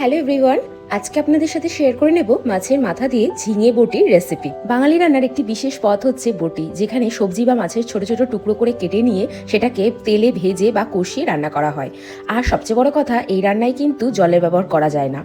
Hello everyone, আজকে আপনাদের সাথে শেয়ার করে নেব মাছের মাথা দিয়ে ঝিঙে বটির রেসিপি বাঙালি রান্নার একটি বিশেষ পথ হচ্ছে বটি, যেখানে সবজি বা মাছের ছোট ছোট টুকরো করে কেটে নিয়ে সেটাকে তেলে ভেজে বা কষিয়ে রান্না করা হয়। আর সবচেয়ে বড় কথা, এই রান্নায় কিন্তু জলের ব্যবহার করা যায় না।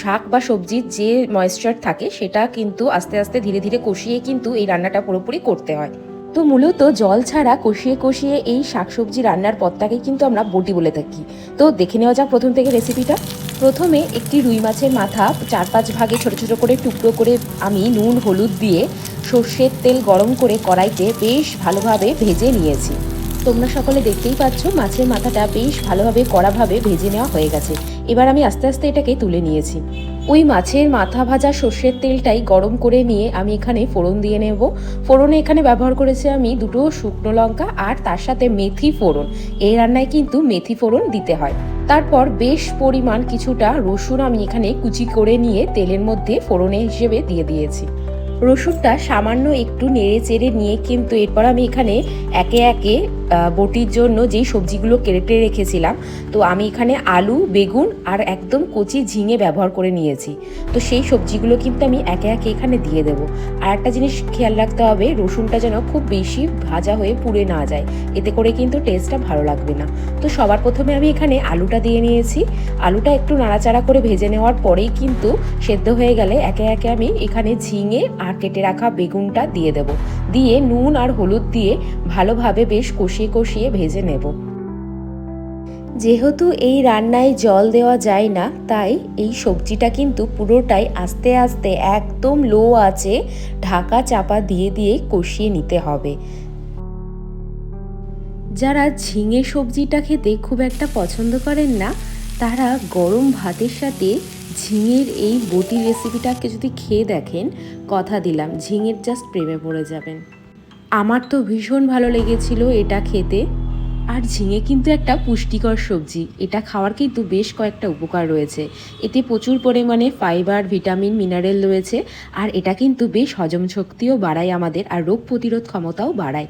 শাক বা সবজির যে ময়েশ্চার থাকে, সেটা কিন্তু আস্তে আস্তে ধীরে ধীরে কষিয়ে কিন্তু এই রান্নাটা পুরোপুরি করতে হয়। তো মূলত জল ছাড়া কষিয়ে কষিয়ে এই শাকসবজি রান্নার পথটাকে কিন্তু আমরা বটি বলে থাকি। তো দেখে নেওয়া যাক প্রথম থেকে রেসিপিটা প্রথমে একটি রুই মাছের মাথা চার পাঁচ ভাগে ছোট ছোট করে টুকরো করে আমি নুন, হলুদ দিয়ে সর্ষের তেল গরম করে কড়াইতে বেশ ভালোভাবে ভেজে নিয়েছি। তোমরা সকলে দেখতেই পাচ্ছ মাছের মাথাটা বেশ ভালোভাবে, কড়াভাবে ভেজে নেওয়া হয়ে গেছে। এবার আমি আস্তে আস্তে এটাকে তুলে নিয়েছি। ওই মাছের মাথা ভাজা সর্ষের তেলটাই গরম করে নিয়ে আমি এখানে ফোড়ন দিয়ে নেব। ফোড়নে এখানে ব্যবহার করেছি আমি দুটো শুকনো লঙ্কা আর তার সাথে মেথি ফোড়ন। এই রান্নায় কিন্তু মেথি ফোড়ন দিতে হয়। তারপর বেশ পরিমাণ কিছুটা রসুন আমি এখানে কুচি করে নিয়ে তেলের মধ্যে ফোড়নে হিসেবে দিয়ে দিয়েছি। রসুনটা সামান্য একটু নেড়ে চেড়ে নিয়ে কিন্তু এরপর আমি এখানে একে একে বটির জন্য যেই সবজিগুলো কেটে রেখেছিলাম, তো আমি এখানে আলু, বেগুন আর একদম কচি ঝিঙে ব্যবহার করে নিয়েছি। তো সেই সবজিগুলো কিন্তু আমি একে একে এখানে দিয়ে দেবো। আর একটা জিনিস খেয়াল রাখতে হবে, রসুনটা যেন খুব বেশি ভাজা হয়ে পুড়ে না যায়, এতে করে কিন্তু টেস্টটা ভালো লাগবে না। তো সবার প্রথমে আমি এখানে আলুটা দিয়ে নিয়েছি। আলুটা একটু নাড়াচাড়া করে ভেজে নেওয়ার পরেই কিন্তু সেদ্ধ হয়ে গেলে একে একে আমি এখানে ঝিঙে আর কেটে রাখা বেগুনটা দিয়ে দেব। দিয়ে নুন আর হলুদ দিয়ে ভালোভাবে বেশ কষিয়ে কষিয়ে ভেজে নেব। যেহেতু এই রান্নায় জল দেওয়া যায় না, তাই এই সবজিটা কিন্তু পুরোটাই আস্তে আস্তে একদম লো আছে ঢাকা চাপা দিয়ে দিয়ে কষিয়ে নিতে হবে। যারা ঝিঙে সবজিটা খেতে খুব একটা পছন্দ করেন না, তারা গরম ভাতের সাথে ঝিঙের এই বটি রেসিপিটাকে যদি খেয়ে দেখেন, কথা দিলাম, ঝিঙের জাস্ট প্রেমে পড়ে যাবেন। আমার তো ভীষণ ভালো লেগেছিল এটা খেতে। আর ঝিঙে কিন্তু একটা পুষ্টিকর সবজি, এটা খাওয়ার কিন্তু বেশ কয়েকটা উপকার রয়েছে। এতে প্রচুর পরিমাণে ফাইবার ভিটামিন মিনারেল রয়েছে, আর এটা কিন্তু বেশ হজম শক্তিও বাড়ায় আমাদের, আর রোগ প্রতিরোধ ক্ষমতাও বাড়ায়।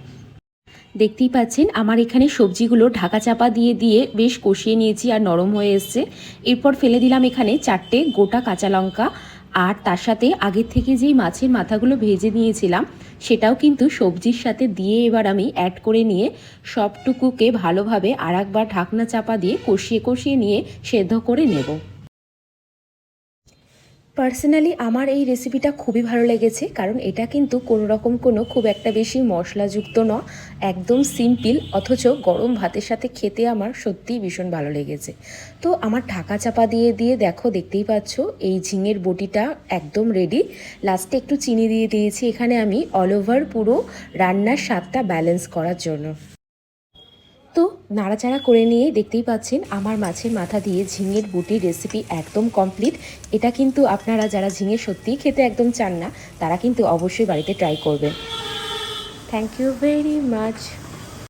দেখতেই পাচ্ছেন, আমার এখানে সবজিগুলো ঢাকা চাপা দিয়ে দিয়ে বেশ কষিয়ে নিয়েছি আর নরম হয়ে এসছে। এরপর ফেলে দিলাম এখানে চারটে গোটা কাঁচা লঙ্কা আর তার সাথে আগের থেকে যেই মাছের মাথাগুলো ভেজে নিয়েছিলাম, সেটাও কিন্তু সবজির সাথে দিয়ে এবার আমি অ্যাড করে নিয়ে সবটুকুকে ভালোভাবে আর একবার ঢাকনা চাপা দিয়ে কষিয়ে কষিয়ে নিয়ে সেদ্ধ করে নেব। পার্সোনালি আমার এই রেসিপিটা খুবই ভালো লেগেছে, কারণ এটা কিন্তু কোনো রকম কোনো খুব একটা বেশি মশলাযুক্ত ন একদম সিম্পল অথচ গরম ভাতের সাথে খেতে আমার সত্যিই ভীষণ ভালো লেগেছে। তো আমার ঢাকা চাপা দিয়ে দিয়ে দেখো, দেখতেই পাচ্ছ, এই ঝিঙের বটিটা একদম রেডি লাস্টে একটু চিনি দিয়ে দিয়েছি, এখানে আমি অল ওভার পুরো রান্নার স্বাদটা ব্যালেন্স করার জন্য। নাড়াচাড়া করে নিয়ে দেখতেই পাচ্ছেন আমার মাছের মাথা দিয়ে ঝিঙের বুটির রেসিপি একদম কমপ্লিট এটা কিন্তু আপনারা যারা ঝিঙে সত্যিই খেতে একদম চান না, তারা কিন্তু অবশ্যই বাড়িতে ট্রাই করবেন। Thank you very much